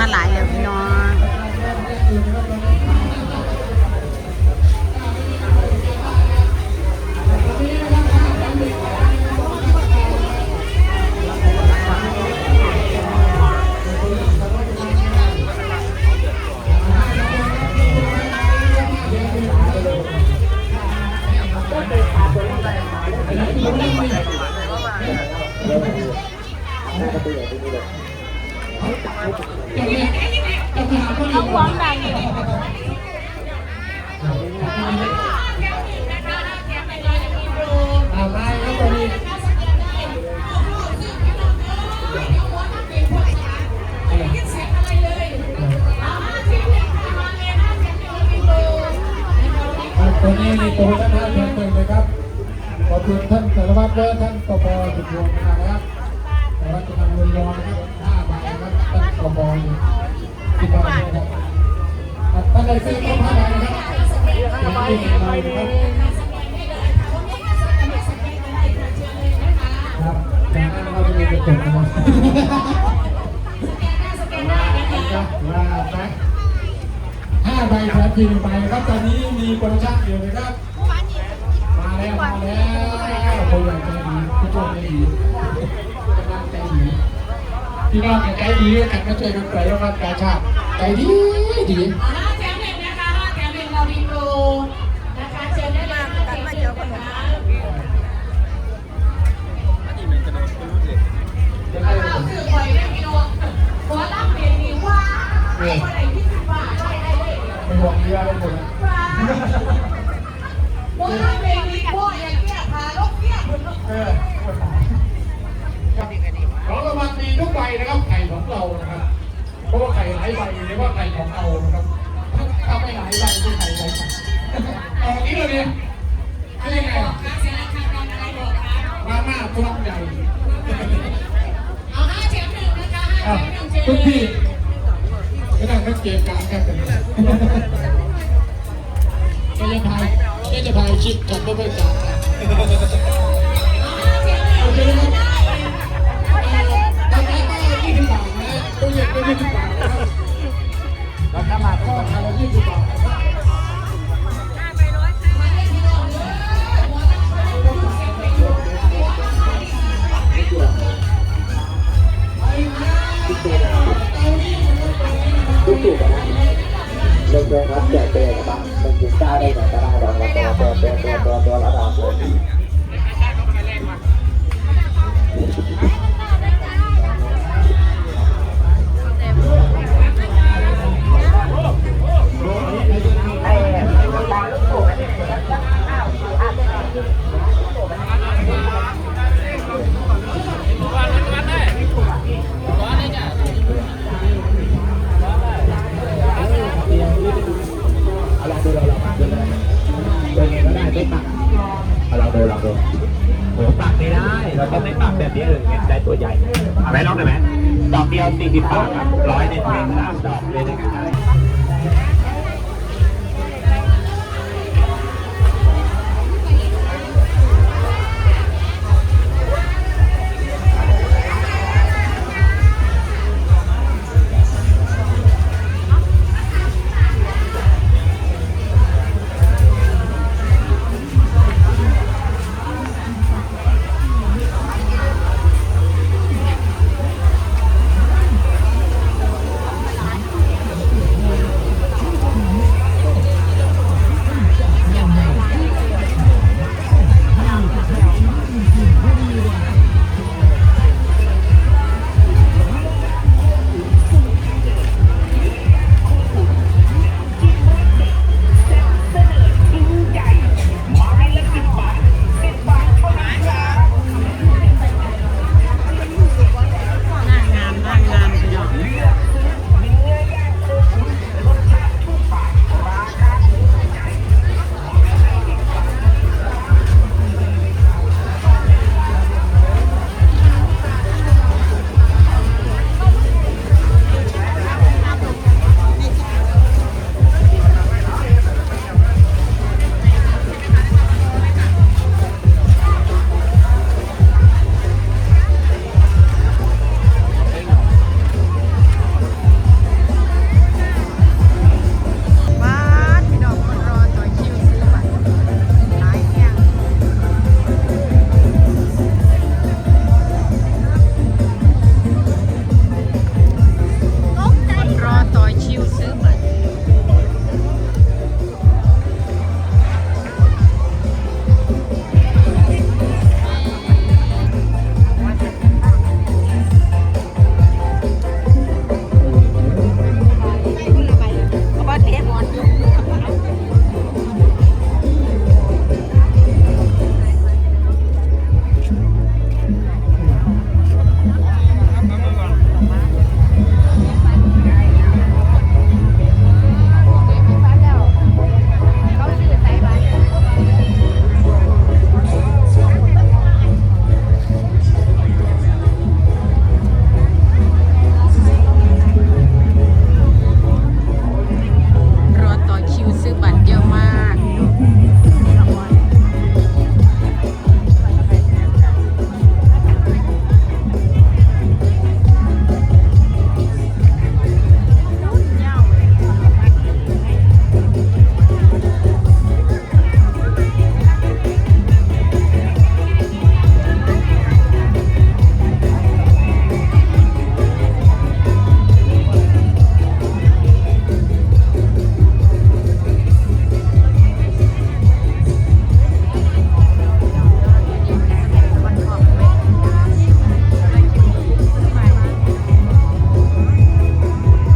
มาหลาย เอาหวงดังอ่ามาครับตอนนี้ตอนนี้มีโปรโมชั่นท่านเพียงหนึ่งนะครับ ขอบคุณท่านสารวัตรและท่านปปสุดวงนะครับสารวัตรจะนำเงินรองนรับห้าใบนะครับ ท่านปปอยู่ที่บ้านนะครับอะท่านใดซื้อครบห้าใบนะครับเป็นที่หนึ่งใบนะครับครับแต่เราจะมีกระจกนะครับว่าไปห้าใบแถมทีหนึ่งใบครับ ตอนนี้มีโปรโมชั่นอยู่นะครับ มาแล้วมาแล้วคนใหญ่ใจดีผู้ชมใจดีกำลังใจดี พี่น้องใจดีกันมาช่วยกันไปแล้วกันกาชาติใจดีดีห้าแถมหนึ่งนะคะห้าแถมหนึ่งเรามีโปรนะคะเชิญได้เลยค่ะเชิญได้เลยนะคะเราสื่อคอยได้พี่น้องหัวรับเปลี่ยนดีว่าไอ้คนไหนที่สิบบาได้ได้เลยไปห่วงเรือเลยหมดนวรับเปลี่ยนดีว่าอย่างเงี้ยพาลกเงี้ยคนเออ ของรางวัลมีทุกใบนะครับไข่ของเรานะครับ เพราะว่าไข่หลายใบเรียกว่าไข่ของเรานะครับถ้าไม่หลายใบไม่ไข่ใบเอาอย่างนี้เลยเนี่ยไม่ยังไงบอกนะเสียราคาตอนอะไรบอกนะมาม่าตัวใหญ่เอาห้าแถมหนึ่งนะคะห้าอ้าวแถมหนึ่งเชิญทุกเลที่ยก็นั่งนักเกมกลางกันกันก็จะพายก็จะพายชิดกันก็ไม่จ่ายเอา ตัวใหญ่เอาไหมลองได้ไหมดอกเดียวสี่สิบบาทครับร้อยเด็ดเองสาดอกเลยนะครับ